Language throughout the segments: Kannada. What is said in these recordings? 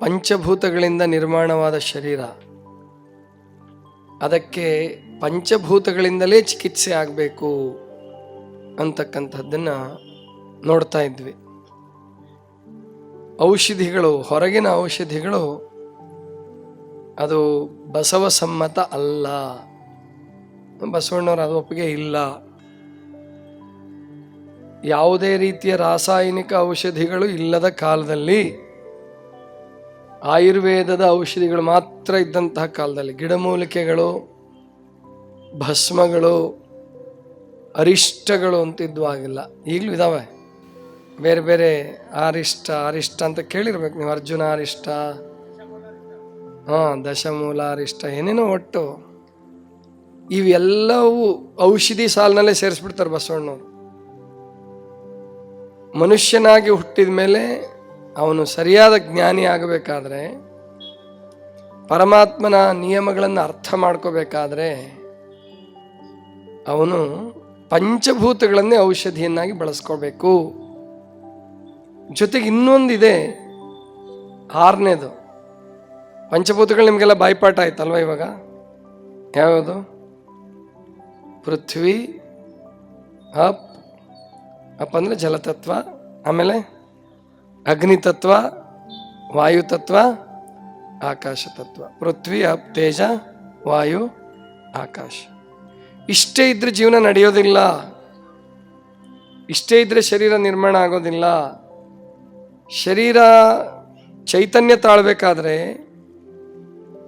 ಪಂಚಭೂತಗಳಿಂದ ನಿರ್ಮಾಣವಾದ ಶರೀರ. ಅದಕ್ಕೆ ಪಂಚಭೂತಗಳಿಂದಲೇ ಚಿಕಿತ್ಸೆ ಆಗಬೇಕು ಅಂತಕ್ಕಂಥದ್ದನ್ನು ನೋಡ್ತಾ ಇದ್ವಿ. ಔಷಧಿಗಳು, ಹೊರಗಿನ ಔಷಧಿಗಳು ಅದು ಬಸವ ಸಮ್ಮತ ಅಲ್ಲ. ಬಸವಣ್ಣವ್ರ ಅದು ಒಪ್ಪಿಗೆ ಇಲ್ಲ. ಯಾವುದೇ ರೀತಿಯ ರಾಸಾಯನಿಕ ಔಷಧಿಗಳು ಇಲ್ಲದ ಕಾಲದಲ್ಲಿ ಆಯುರ್ವೇದದ ಔಷಧಿಗಳು ಮಾತ್ರ ಇದ್ದಂತಹ ಕಾಲದಲ್ಲಿ ಗಿಡಮೂಲಿಕೆಗಳು, ಭಸ್ಮಗಳು, ಅರಿಷ್ಟಗಳು ಅಂತ ಆಗಿಲ್ಲ. ಈಗಲೂ ಇದಾವೆ. ಬೇರೆ ಬೇರೆ ಆರಿಷ್ಟ ಅರಿಷ್ಟ ಅಂತ ಕೇಳಿರ್ಬೇಕು ನೀವು. ಅರ್ಜುನ ಅರಿಷ್ಟ ಹಾಂ, ದಶಮೂಲ ಅರಿಷ್ಟ ಏನೇನೋ ಒಟ್ಟು. ಇವೆಲ್ಲವೂ ಔಷಧಿ ಸಾಲಿನಲ್ಲೇ ಸೇರಿಸ್ಬಿಡ್ತಾರೆ ಬಸವಣ್ಣವ್ರು. ಮನುಷ್ಯನಾಗಿ ಹುಟ್ಟಿದ ಮೇಲೆ ಅವನು ಸರಿಯಾದ ಜ್ಞಾನಿ ಆಗಬೇಕಾದ್ರೆ, ಪರಮಾತ್ಮನ ನಿಯಮಗಳನ್ನು ಅರ್ಥ ಮಾಡ್ಕೋಬೇಕಾದ್ರೆ, ಅವನು ಪಂಚಭೂತಗಳನ್ನೇ ಔಷಧಿಯನ್ನಾಗಿ ಬಳಸ್ಕೋಬೇಕು. ಜೊತೆಗೆ ಇನ್ನೊಂದಿದೆ, ಆರನೇದು. ಪಂಚಭೂತಗಳು ನಿಮಗೆಲ್ಲ ಬಾಯ್ಪಾಠ ಆಯ್ತಲ್ವ ಇವಾಗ? ಯಾವ್ಯಾವುದು? ಪೃಥ್ವಿ, ಅಪ್ ಅಪ್ ಅಂದರೆ ಜಲತತ್ವ, ಆಮೇಲೆ ಅಗ್ನಿತತ್ವ, ವಾಯುತತ್ವ ಆಕಾಶ ತತ್ವ ಪೃಥ್ವಿ, ಅಪ್, ತೇಜ, ವಾಯು, ಆಕಾಶ. ಇಷ್ಟೇ ಇದ್ರೆ ಜೀವನ ನಡೆಯೋದಿಲ್ಲ. ಇಷ್ಟೇ ಇದ್ರೆ ಶರೀರ ನಿರ್ಮಾಣ ಆಗೋದಿಲ್ಲ. ಶರೀರ ಚೈತನ್ಯ ತಾಳ್ಬೇಕಾದ್ರೆ,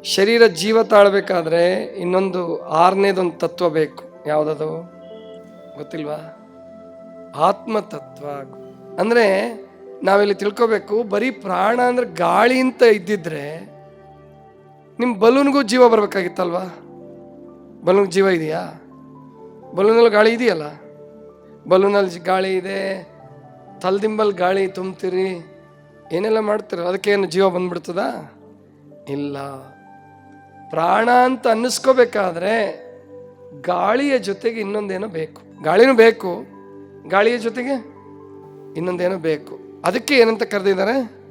ಶರೀರ ಜೀವ ತಾಳ್ಬೇಕಾದ್ರೆ ಇನ್ನೊಂದು ಆರನೇದೊಂದು ತತ್ವ ಬೇಕು. ಯಾವುದದು? ಗೊತ್ತಿಲ್ವಾ? ಆತ್ಮತತ್ವ. ಅಂದರೆ ನಾವಿಲ್ಲಿ ತಿಳ್ಕೋಬೇಕು, ಬರೀ ಪ್ರಾಣ ಅಂದ್ರೆ ಗಾಳಿ ಅಂತ ಇದ್ದಿದ್ರೆ ನಿಮ್ಮ ಬಲೂನ್ಗೂ ಜೀವ ಬರಬೇಕಾಗಿತ್ತಲ್ವಾ? ಬಲೂನ್ ಜೀವ ಇದೆಯಾ? ಬಲೂನಲ್ಲಿ ಗಾಳಿ ಇದೆಯಲ್ಲ? ಬಲೂನಲ್ಲಿ ಗಾಳಿ ಇದೆ, ತಲ್ದಿಂಬಲ್ ಗಾಳಿ ತುಂಬ್ತೀರಿ, ಏನೆಲ್ಲ ಮಾಡ್ತೀರ ಅದಕ್ಕೇನು ಜೀವ ಬಂದ್ಬಿಡ್ತದ? ಇಲ್ಲ. ಪ್ರಾಣ ಅಂತ ಅನ್ನಿಸ್ಕೋಬೇಕಾದ್ರೆ ಗಾಳಿಯ ಜೊತೆಗೆ ಇನ್ನೊಂದೇನೋ ಬೇಕು. ಗಾಳಿನೂ ಬೇಕು. ಗಾಳಿಯ ಜೊತೆಗೆ ಇನ್ನೊಂದೇನೋ ಬೇಕು. ಅದಕ್ಕೆ ಏನಂತ ಕರೆದಿದ್ದಾರೆ?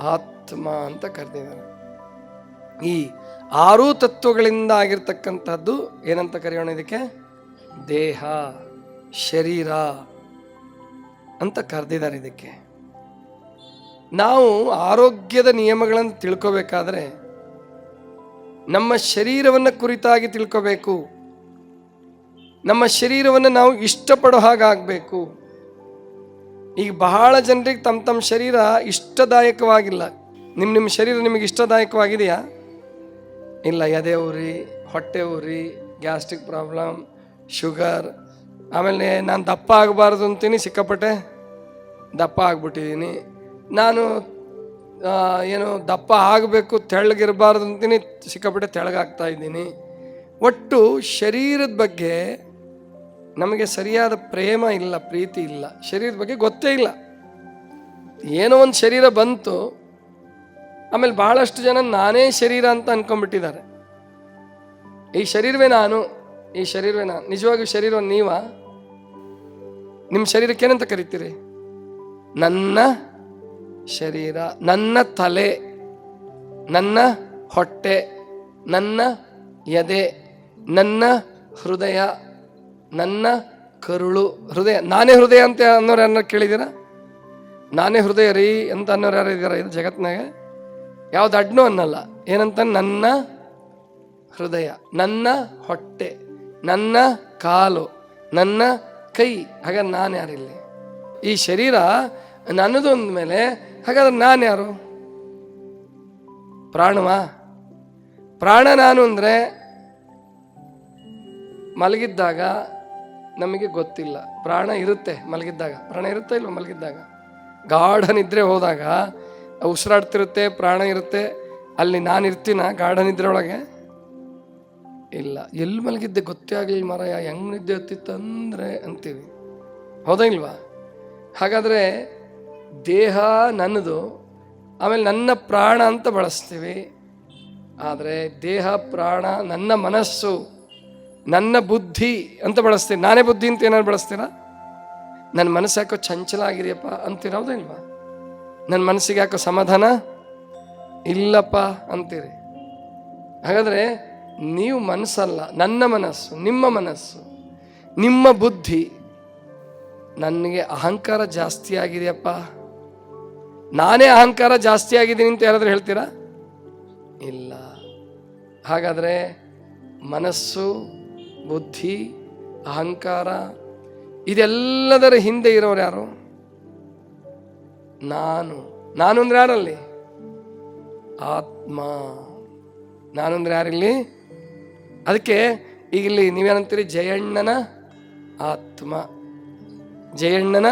ಆತ್ಮ ಅಂತ ಕರೆದಿದ್ದಾರೆ. ಈ ಆರು ತತ್ವಗಳಿಂದ ಆಗಿರ್ತಕ್ಕಂಥದ್ದು ಏನಂತ ಕರೆಯೋಣ ಇದಕ್ಕೆ? ದೇಹ, ಶರೀರ ಅಂತ ಕರೆದಿದ್ದಾರೆ ಇದಕ್ಕೆ. ನಾವು ಆರೋಗ್ಯದ ನಿಯಮಗಳನ್ನು ತಿಳ್ಕೋಬೇಕಾದ್ರೆ ನಮ್ಮ ಶರೀರವನ್ನು ಕುರಿತಾಗಿ ತಿಳ್ಕೋಬೇಕು. ನಮ್ಮ ಶರೀರವನ್ನು ನಾವು ಇಷ್ಟಪಡೋ ಹಾಗಾಗಬೇಕು. ಈಗ ಬಹಳ ಜನರಿಗೆ ತಮ್ಮ ತಮ್ಮ ಶರೀರ ಇಷ್ಟದಾಯಕವಾಗಿಲ್ಲ. ನಿಮ್ಮ ನಿಮ್ಮ ಶರೀರ ನಿಮಗೆ ಇಷ್ಟದಾಯಕವಾಗಿದೆಯಾ? ಇಲ್ಲ, ಎದೆ ಉರಿ, ಹೊಟ್ಟೆ ಉರಿ, ಗ್ಯಾಸ್ಟ್ರಿಕ್ ಪ್ರಾಬ್ಲಮ್, ಶುಗರ್, ಆಮೇಲೆ ನಾನು ದಪ್ಪ ಆಗಬಾರ್ದು ಅಂತೀನಿ, ಸಿಕ್ಕಾಪಟ್ಟೆ ದಪ್ಪ ಆಗ್ಬಿಟ್ಟಿದ್ದೀನಿ ನಾನು ಏನು ದಪ್ಪ ಆಗಬೇಕು, ತೆಳ್ಳಗಿರಬಾರ್ದು ಅಂತೀನಿ, ಸಿಕ್ಕಾಪಟ್ಟೆ ತೆಳಗಾಗ್ತಾ ಇದ್ದೀನಿ. ಒಟ್ಟು ಶರೀರದ ಬಗ್ಗೆ ನಮಗೆ ಸರಿಯಾದ ಪ್ರೇಮ ಇಲ್ಲ, ಪ್ರೀತಿ ಇಲ್ಲ, ಶರೀರದ ಬಗ್ಗೆ ಗೊತ್ತೇ ಇಲ್ಲ. ಏನೋ ಒಂದು ಶರೀರ ಬಂತು, ಆಮೇಲೆ ಬಹಳಷ್ಟು ಜನ ನಾನೇ ಶರೀರ ಅಂತ ಅನ್ಕೊಂಡ್ಬಿಟ್ಟಿದ್ದಾರೆ. ಈ ಶರೀರವೇ ನಾನು, ಈ ಶರೀರವೇ ನಾನು ನಿಜವಾಗಿಯೂ ಶರೀರ ನೀವ? ನಿಮ್ಮ ಶರೀರಕ್ಕೆ ಏನಂತ ಕರಿತೀರಿ? ನನ್ನ ಶರೀರ, ನನ್ನ ತಲೆ, ನನ್ನ ಹೊಟ್ಟೆ, ನನ್ನ ಎದೆ, ನನ್ನ ಹೃದಯ. ನನ್ನ ಕರುಳು ಹೃದಯ, ನಾನೇ ಹೃದಯ ಅಂತ ಅನ್ನೋರು ಯಾರನ್ನ ಕೇಳಿದ್ದೀರಾ? ನಾನೇ ಹೃದಯ ರೀ ಅಂತ ಅನ್ನೋರು ಯಾರು ಇದ್ದಾರೆ ಇದು ಜಗತ್ತಿನಾಗೆ? ಯಾವ್ದು ಅಡ್ನು ಅನ್ನಲ್ಲ, ಏನಂತ ನನ್ನ ಹೃದಯ, ನನ್ನ ಹೊಟ್ಟೆ, ನನ್ನ ಕಾಲು, ನನ್ನ ಕೈ, ಹಾಗಾದ್ರೆ ನಾನು ಯಾರಿಲ್ಲಿ ಈ ಶರೀರ ನನ್ನದು ಅಂದಮೇಲೆ ಹಾಗಾದ್ರೆ ನಾನು ಯಾರು? ಪ್ರಾಣವಾ? ಪ್ರಾಣ ನಾನು ಅಂದರೆ ಮಲಗಿದ್ದಾಗ ನಮಗೆ ಗೊತ್ತಿಲ್ಲ. ಪ್ರಾಣ ಇರುತ್ತೆ ಮಲಗಿದ್ದಾಗ. ಪ್ರಾಣ ಇರುತ್ತೆ ಇಲ್ವ ಮಲಗಿದ್ದಾಗ. ಗಾಢ ನಿದ್ರೆ ಹೋದಾಗ ಉಸಿರಾಡ್ತಿರುತ್ತೆ, ಪ್ರಾಣ ಇರುತ್ತೆ. ಅಲ್ಲಿ ನಾನು ಇರ್ತೀನ ಗಾಢ ನಿದ್ರೆ ಒಳಗೆ ಇಲ್ಲ. ಎಲ್ಲಿ ಮಲಗಿದ್ದೆ ಗೊತ್ತೇ ಆಗಲಿಲ್ಲ ಮರ ಹೆಂಗ್ ನಿದ್ದೆ ಹತ್ತಿತ್ತಂದ್ರೆ ಅಂತೀವಿ. ಹೌದಾ ಇಲ್ವಾ? ಹಾಗಾದರೆ ದೇಹ ನನ್ನದು, ಆಮೇಲೆ ನನ್ನ ಪ್ರಾಣ ಅಂತ ಬಳಸ್ತೀವಿ. ಆದರೆ ದೇಹ, ಪ್ರಾಣ, ನನ್ನ ಮನಸ್ಸು ನನ್ನ ಬುದ್ಧಿ ಅಂತ ಬಳಸ್ತೀನಿ. ನಾನೇ ಬುದ್ಧಿ ಅಂತ ಏನಾದ್ರು ಬಳಸ್ತೀರಾ? ನನ್ನ ಮನಸ್ಸು ಯಾಕೋ ಚಂಚಲ ಆಗಿದೆಯಪ್ಪ ಅಂತೀರ ನನ್ನ ಮನಸ್ಸಿಗೆ ಯಾಕೋ ಸಮಾಧಾನ? ಇಲ್ಲಪ್ಪ ಅಂತೀರಿ. ಹಾಗಾದರೆ ನೀವು ಮನಸ್ಸಲ್ಲ, ನನ್ನ ಮನಸ್ಸು, ನಿಮ್ಮ ಮನಸ್ಸು, ನಿಮ್ಮ ಬುದ್ಧಿ ನನಗೆ ಅಹಂಕಾರ ಜಾಸ್ತಿ ಆಗಿದೆಯಪ್ಪ. ನಾನೇ ಅಹಂಕಾರ ಜಾಸ್ತಿ ಆಗಿದ್ದೀನಿ ಅಂತ ಯಾರಾದರೂ ಹೇಳ್ತೀರಾ? ಇಲ್ಲ. ಹಾಗಾದರೆ ಮನಸ್ಸು ಬುದ್ಧಿ, ಅಹಂಕಾರ, ಇದೆಲ್ಲದರ ಹಿಂದೆ ಇರೋರು ಯಾರು? ನಾನು. ನಾನು ಅಂದ್ರೆ ಯಾರಲ್ಲಿ? ಆತ್ಮ. ನಾನು ಅಂದ್ರೆ ಯಾರಿಲ್ಲಿ? ಅದಕ್ಕೆ ಈಗ ಇಲ್ಲಿ ನೀವೇನಂತೀರಿ? ಜಯಣ್ಣನ ಆತ್ಮ. ಜಯಣ್ಣನ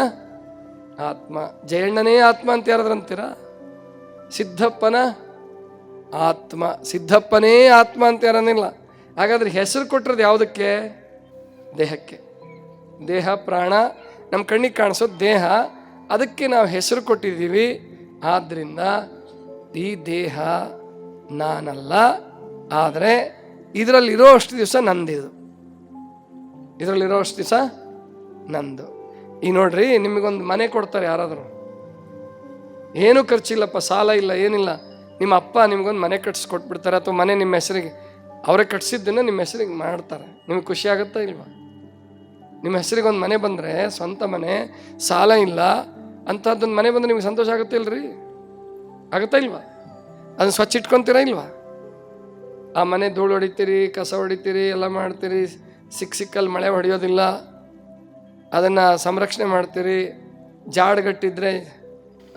ಆತ್ಮ. ಜಯಣ್ಣನೇ ಆತ್ಮ ಅಂತ ಯಾರಾದ್ರೂ ಅಂತೀರಾ? ಸಿದ್ಧಪ್ಪನ ಆತ್ಮ. ಸಿದ್ಧಪ್ಪನೇ ಆತ್ಮ ಅಂತ ಯಾರನ್ನಿಲ್ಲ ಹಾಗಾದ್ರೆ ಹೆಸರು ಕೊಟ್ಟಿರೋದು ಯಾವುದಕ್ಕೆ? ದೇಹಕ್ಕೆ. ದೇಹ, ಪ್ರಾಣ, ನಮ್ಮ ಕಣ್ಣಿಗೆ ಕಾಣಿಸೋದು ದೇಹ, ಅದಕ್ಕೆ ನಾವು ಹೆಸರು ಕೊಟ್ಟಿದ್ದೀವಿ. ಆದ್ದರಿಂದ ಈ ದೇಹ ನಾನಲ್ಲ, ಆದರೆ ಇದರಲ್ಲಿರೋ ಅಷ್ಟು ದಿವಸ ನಂದಿದು. ಇದರಲ್ಲಿರೋ ಅಷ್ಟು ದಿವಸ ನಂದು. ಈ ನೋಡ್ರಿ, ನಿಮಗೊಂದು ಮನೆ ಕೊಡ್ತಾರೆ ಯಾರಾದರೂ. ಏನೂ ಖರ್ಚಿಲ್ಲಪ್ಪ, ಸಾಲ ಇಲ್ಲ, ಏನಿಲ್ಲ. ನಿಮ್ಮ ಅಪ್ಪ ನಿಮಗೊಂದು ಮನೆ ಕಟ್ಸ್ಕೊಟ್ಬಿಡ್ತಾರೆ, ಅಥವಾ ಮನೆ ನಿಮ್ಮ ಹೆಸರಿಗೆ ಅವರೇ ಕಟ್ಸಿದ್ದನ್ನು ನಿಮ್ಮ ಹೆಸರಿಗೆ ಮಾಡ್ತಾರೆ. ನಿಮಗೆ ಖುಷಿ ಆಗುತ್ತಾ ಇಲ್ವಾ? ನಿಮ್ಮ ಹೆಸರಿಗೆ ಒಂದು ಮನೆ ಬಂದರೆ ಸ್ವಂತ ಮನೆ, ಸಾಲ ಇಲ್ಲ ಅಂಥದ್ದೊಂದು ಮನೆ ಬಂದರೆ ನಿಮ್ಗೆ ಸಂತೋಷ ಆಗುತ್ತೆ ಇಲ್ರಿ? ಆಗುತ್ತಾ ಇಲ್ವಾ? ಅದನ್ನು ಸ್ವಚ್ಛ ಇಟ್ಕೊತೀರಾ ಇಲ್ವಾ? ಆ ಮನೆ ಧೂಳು ಹೊಡಿತೀರಿ, ಕಸ ಹೊಡಿತೀರಿ, ಎಲ್ಲ ಮಾಡ್ತೀರಿ ಸಿಕ್ಕ ಸಿಕ್ಕಲ್ಲಿ ಮಳೆ ಹೊಡೆಯೋದಿಲ್ಲ. ಅದನ್ನು ಸಂರಕ್ಷಣೆ ಮಾಡ್ತೀರಿ. ಜಾಡ್ ಕಟ್ಟಿದ್ರೆ,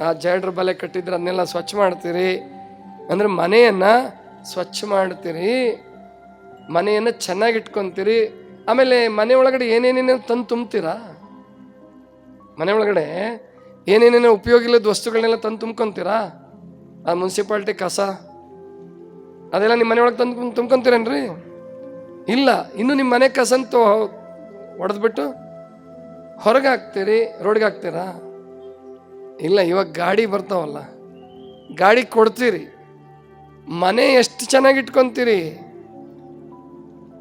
ಆ ಜಾಡ್ರ ಬಲೆ ಕಟ್ಟಿದ್ರೆ ಅದನ್ನೆಲ್ಲ ಸ್ವಚ್ಛ ಮಾಡ್ತೀರಿ. ಅಂದರೆ ಮನೆಯನ್ನು ಸ್ವಚ್ಛ ಮಾಡ್ತೀರಿ. ಮನೆಯನ್ನು ಚೆನ್ನಾಗಿ ಇಟ್ಕೊತೀರಿ ಆಮೇಲೆ ಮನೆ ಒಳಗಡೆ ಏನೇನೇನೋ ತಂದು ತುಂಬ್ತೀರಾ? ಮನೆ ಒಳಗಡೆ ಏನೇನೇನೋ ಉಪಯೋಗ ಇಲ್ಲದ ವಸ್ತುಗಳನ್ನೆಲ್ಲ ತಂದು ತುಂಬ್ಕೊಂತೀರಾ? ಆ ಮುನ್ಸಿಪಾಲ್ಟಿ ಕಸ, ಅದೆಲ್ಲ ನಿಮ್ಮ ಮನೆ ಒಳಗೆ ತಂದು ತುಂಬ್ಕೊಂತೀರೇನ್ರಿ? ಇಲ್ಲ, ಇನ್ನು ನಿಮ್ಮ ಮನೆ ಕಸಂತೂ ಹೊಡೆದ್ಬಿಟ್ಟು ಹೊರಗೆ ಹಾಕ್ತೀರಿ ರೋಡ್ಗೆ ಹಾಕ್ತೀರಾ ಇಲ್ಲ, ಇವಾಗ ಗಾಡಿ ಬರ್ತಾವಲ್ಲ, ಗಾಡಿ ಕೊಡ್ತೀರಿ, ಮನೆ ಎಷ್ಟು ಚೆನ್ನಾಗಿ ಇಟ್ಕೊಂತೀರಿ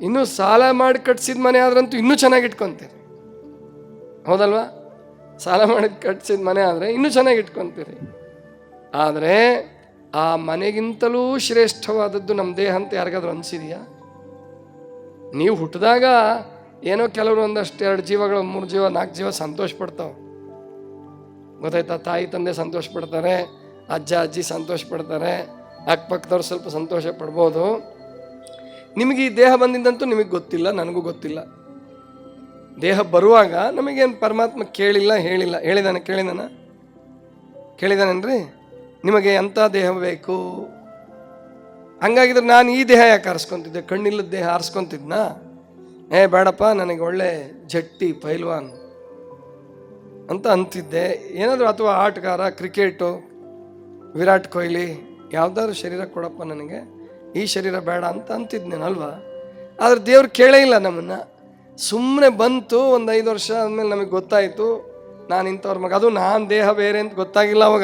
ಇನ್ನೂ ಸಾಲ ಮಾಡಿ ಕಟ್ಸಿದ ಮನೆ ಆದ್ರಂತೂ ಇನ್ನೂ ಚೆನ್ನಾಗಿ ಇಟ್ಕೊಂತೀರಿ ಹೌದಲ್ವಾ? ಸಾಲ ಮಾಡಿ ಕಟ್ಸಿದ ಮನೆ ಆದರೆ ಇನ್ನೂ ಚೆನ್ನಾಗಿ ಇಟ್ಕೊಂತೀರಿ ಆದರೆ ಆ ಮನೆಗಿಂತಲೂ ಶ್ರೇಷ್ಠವಾದದ್ದು ನಮ್ಮ ದೇಹ ಅಂತ ಯಾರಿಗಾದ್ರೂ ಅನಿಸಿದೆಯಾ? ನೀವು ಹುಟ್ಟಿದಾಗ ಏನೋ ಕೆಲವರು ಒಂದಷ್ಟು ಎರಡು ಜೀವಗಳು, ಮೂರು ಜೀವ, ನಾಲ್ಕು ಜೀವ ಸಂತೋಷ ಪಡ್ತಾವೆ. ಗೊತ್ತಾಯ್ತಾ? ತಾಯಿ, ತಂದೆ ಸಂತೋಷ ಪಡ್ತಾರೆ, ಅಜ್ಜ, ಅಜ್ಜಿ ಸಂತೋಷ ಪಡ್ತಾರೆ, ಅಕ್ಕಪಕ್ಕದವ್ರು ಸ್ವಲ್ಪ ಸಂತೋಷ ಪಡ್ಬೋದು. ನಿಮಗೆ ಈ ದೇಹ ಬಂದಿದ್ದಂತೂ ನಿಮಗೆ ಗೊತ್ತಿಲ್ಲ, ನನಗೂ ಗೊತ್ತಿಲ್ಲ. ದೇಹ ಬರುವಾಗ ನಮಗೇನು ಪರಮಾತ್ಮ ಕೇಳಿಲ್ಲ, ಹೇಳಿಲ್ಲ, ಹೇಳಿದಾನೆ, ಕೇಳಿದಾನ? ಕೇಳಿದಾನೇನ್ರಿ? ನಿಮಗೆ ಎಂಥ ದೇಹ ಬೇಕು? ಹಂಗಾಗಿದ್ರೆ ನಾನು ಈ ದೇಹ ಯಾಕೆ ಆರಿಸ್ಕೊತಿದ್ದೆ? ಕಣ್ಣಿಲ್ಲದ ದೇಹ ಆರಿಸ್ಕೊತಿದ್ನ? ಏ, ಬೇಡಪ್ಪ, ನನಗೆ ಒಳ್ಳೆ ಜಟ್ಟಿ, ಪೈಲ್ವಾನ್ ಅಂತ ಅಂತಿದ್ದೆ. ಏನಾದರೂ ಅಥವಾ ಆಟಗಾರ, ಕ್ರಿಕೆಟು, ವಿರಾಟ್ ಕೊಹ್ಲಿ, ಯಾವ್ದಾದ್ರು ಶರೀರ ಕೊಡಪ್ಪ ನನಗೆ. ಈ ಶರೀರ ಬೇಡ ಅಂತ ಅಂತಿದ್ನೇನಲ್ವಾ? ಆದ್ರೆ ದೇವ್ರು ಕೇಳೇ ಇಲ್ಲ ನಮ್ಮನ್ನು. ಸುಮ್ಮನೆ ಬಂತು, ಒಂದು ಐದು ವರ್ಷ ಆದಮೇಲೆ ನಮಗೆ ಗೊತ್ತಾಯಿತು, ನಾನು ಇಂಥವ್ರ ಮಗ. ಅದು ನಾನು ದೇಹ ಬೇರೆ ಅಂತ ಗೊತ್ತಾಗಿಲ್ಲ ಅವಾಗ.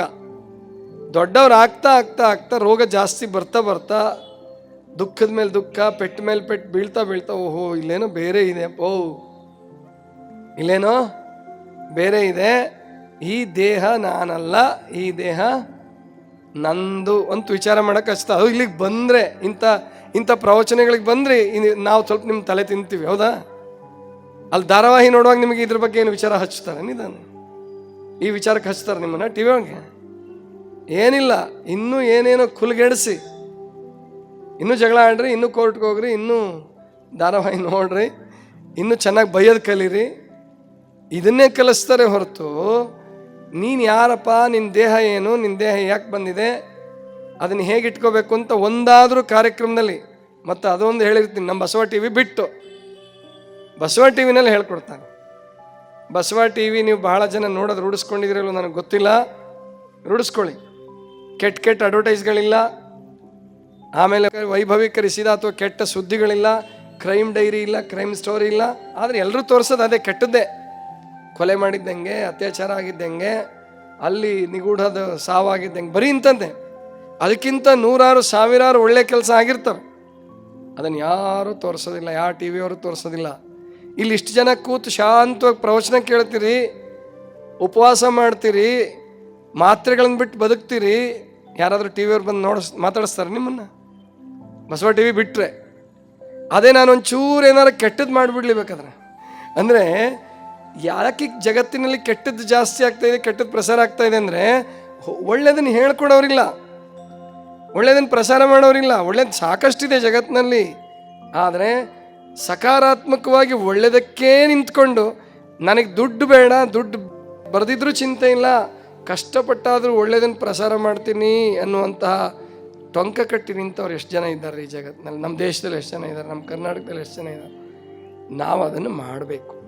ದೊಡ್ಡವ್ರು ಆಗ್ತಾ ಆಗ್ತಾ ಆಗ್ತಾ ರೋಗ ಜಾಸ್ತಿ ಬರ್ತಾ ಬರ್ತಾ ದುಃಖದ ಮೇಲೆ ದುಃಖ ಪೆಟ್ಟ ಮೇಲೆ ಪೆಟ್ಟು ಬೀಳ್ತಾ ಬೀಳ್ತಾ, ಓಹೋ, ಇಲ್ಲೇನೋ ಬೇರೆ ಇದೆ, ಓ. ಇಲ್ಲೇನೋ ಬೇರೆ ಇದೆ. ಈ ದೇಹ ನಾನಲ್ಲ, ಈ ದೇಹ ನಂದು ಅಂತ ವಿಚಾರ ಮಾಡೋಕೆ ಕಷ್ಟ ಅದು ಇಲ್ಲಿಗೆ ಬಂದರೆ, ಇಂಥ ಇಂಥ ಪ್ರವಚನಗಳಿಗೆ ಬಂದರೆ ನಾವು ಸ್ವಲ್ಪ ನಿಮ್ಮ ತಲೆ ತಿಂತೀವಿ, ಹೌದಾ? ಅಲ್ಲಿ ಧಾರಾವಾಹಿ ನೋಡುವಾಗ ನಿಮಗೆ ಇದ್ರ ಬಗ್ಗೆ ಏನು ವಿಚಾರ ಹಚ್ತಾರೆ? ನಿಧಾನ. ಈ ವಿಚಾರಕ್ಕೆ ಹಚ್ತಾರೆ ನಿಮ್ಮನ್ನು ಟಿ ವಿ ಒಳಗೆ. ಏನಿಲ್ಲ, ಇನ್ನೂ ಏನೇನೋ ಕುಲ್ಗೆಡಿಸಿ ಇನ್ನೂ ಜಗಳ ಆಡ್ರಿ, ಇನ್ನೂ ಕೋರ್ಟ್ಗೆ ಹೋಗ್ರಿ, ಇನ್ನೂ ಧಾರಾವಾಹಿ ನೋಡ್ರಿ, ಇನ್ನೂ ಚೆನ್ನಾಗಿ ಬೈಯೋದು ಕಲೀರಿ. ಇದನ್ನೇ ಕಲಿಸ್ತಾರೆ ಹೊರತು ನೀನು ಯಾರಪ್ಪ ನಿನ್ನ ದೇಹ ಏನು ನಿನ್ನ ದೇಹ ಯಾಕೆ ಬಂದಿದೆ, ಅದನ್ನು ಹೇಗೆ ಇಟ್ಕೋಬೇಕು ಅಂತ ಒಂದಾದರೂ ಕಾರ್ಯಕ್ರಮದಲ್ಲಿ, ಮತ್ತು ಅದೊಂದು ಹೇಳಿರ್ತೀನಿ ನಮ್ಮ ಬಸವ ಟಿ ವಿ ಬಿಟ್ಟು. ಬಸವ ಟಿ ವಿನಲ್ಲಿ ಹೇಳ್ಕೊಡ್ತಾನೆ. ಬಸವ ಟಿ ವಿ ನೀವು ಬಹಳ ಜನ ನೋಡೋದು ರೂಢಿಸ್ಕೊಂಡಿದ್ದೀರಲ್ಲ ನನಗೆ ಗೊತ್ತಿಲ್ಲ. ರೂಢಿಸ್ಕೊಳ್ಳಿ. ಕೆಟ್ಟ ಕೆಟ್ಟ ಅಡ್ವರ್ಟೈಸ್ಗಳಿಲ್ಲ. ಆಮೇಲೆ ವೈಭವೀಕರಿಸಿದ ಅಥವಾ ಕೆಟ್ಟ ಸುದ್ದಿಗಳಿಲ್ಲ. ಕ್ರೈಮ್ ಡೈರಿ ಇಲ್ಲ, ಕ್ರೈಮ್ ಸ್ಟೋರಿ ಇಲ್ಲ. ಆದರೆ ಎಲ್ಲರೂ ತೋರಿಸೋದು ಅದೇ ಕೆಟ್ಟದ್ದೇ. ಕೊಲೆ ಮಾಡಿದ್ದಂಗೆ, ಅತ್ಯಾಚಾರ ಆಗಿದ್ದಂಗೆ, ಅಲ್ಲಿ ನಿಗೂಢದ ಸಾವಾಗಿದ್ದಂಗೆ, ಬರೀ ಇಂಥದ್ದೇ. ಅದಕ್ಕಿಂತ ನೂರಾರು, ಸಾವಿರಾರು ಒಳ್ಳೆ ಕೆಲಸ ಆಗಿರ್ತವೆ. ಅದನ್ನು ಯಾರೂ ತೋರಿಸೋದಿಲ್ಲ, ಯಾವ ಟಿ ವಿಯವರು ತೋರಿಸೋದಿಲ್ಲ. ಇಲ್ಲಿ ಇಷ್ಟು ಜನ ಕೂತು ಶಾಂತವಾಗಿ ಪ್ರವಚನ ಕೇಳ್ತೀರಿ, ಉಪವಾಸ ಮಾಡ್ತೀರಿ, ಮಾತ್ರೆಗಳನ್ನು ಬಿಟ್ಟು ಬದುಕ್ತೀರಿ. ಯಾರಾದರೂ ಟಿ ವಿಯವ್ರು ಬಂದು ನೋಡಿಸ್, ಮಾತಾಡಿಸ್ತಾರೆ ನಿಮ್ಮನ್ನು? ಬಸವ ಟಿ ವಿ ಬಿಟ್ಟರೆ. ಅದೇ ನಾನು ಒಂಚೂರು ಏನಾರು ಕೆಟ್ಟದ್ದು ಮಾಡಿಬಿಡ್ಲಿ ಬೇಕಾದ್ರೆ. ಅಂದರೆ ಯಾಕೆ ಜಗತ್ತಿನಲ್ಲಿ ಕೆಟ್ಟದ್ದು ಜಾಸ್ತಿ ಆಗ್ತಾ ಇದೆ, ಕೆಟ್ಟದ್ದು ಪ್ರಸಾರ ಆಗ್ತಾ ಇದೆ ಅಂದರೆ ಒಳ್ಳೆಯದನ್ನು ಹೇಳ್ಕೊಡೋರಿಲ್ಲ. ಒಳ್ಳೆಯದನ್ನು ಪ್ರಸಾರ ಮಾಡೋರಿಲ್ಲ. ಒಳ್ಳೇದು ಸಾಕಷ್ಟಿದೆ ಜಗತ್ತಿನಲ್ಲಿ. ಆದರೆ, ಸಕಾರಾತ್ಮಕವಾಗಿ ಒಳ್ಳೆಯದಕ್ಕೇ ನಿಂತ್ಕೊಂಡು, ನನಗೆ ದುಡ್ಡು ಬೇಡ, ದುಡ್ಡು ಬರೆದಿದ್ರೂ ಚಿಂತೆ ಇಲ್ಲ, ಕಷ್ಟಪಟ್ಟಾದರೂ ಒಳ್ಳೆಯದನ್ನು ಪ್ರಸಾರ ಮಾಡ್ತೀನಿ ಅನ್ನುವಂತಹ ಟೊಂಕ ಕಟ್ಟಿ ನಿಂತವ್ರು ಎಷ್ಟು ಜನ ಇದ್ದಾರೆ ಈ ಜಗತ್ತಿನಲ್ಲಿ? ನಮ್ಮ ದೇಶದಲ್ಲಿ ಎಷ್ಟು ಜನ ಇದ್ದಾರೆ? ನಮ್ಮ ಕರ್ನಾಟಕದಲ್ಲಿ ಎಷ್ಟು ಜನ ಇದ್ದಾರೆ? ನಾವು ಅದನ್ನು ಮಾಡಬೇಕು.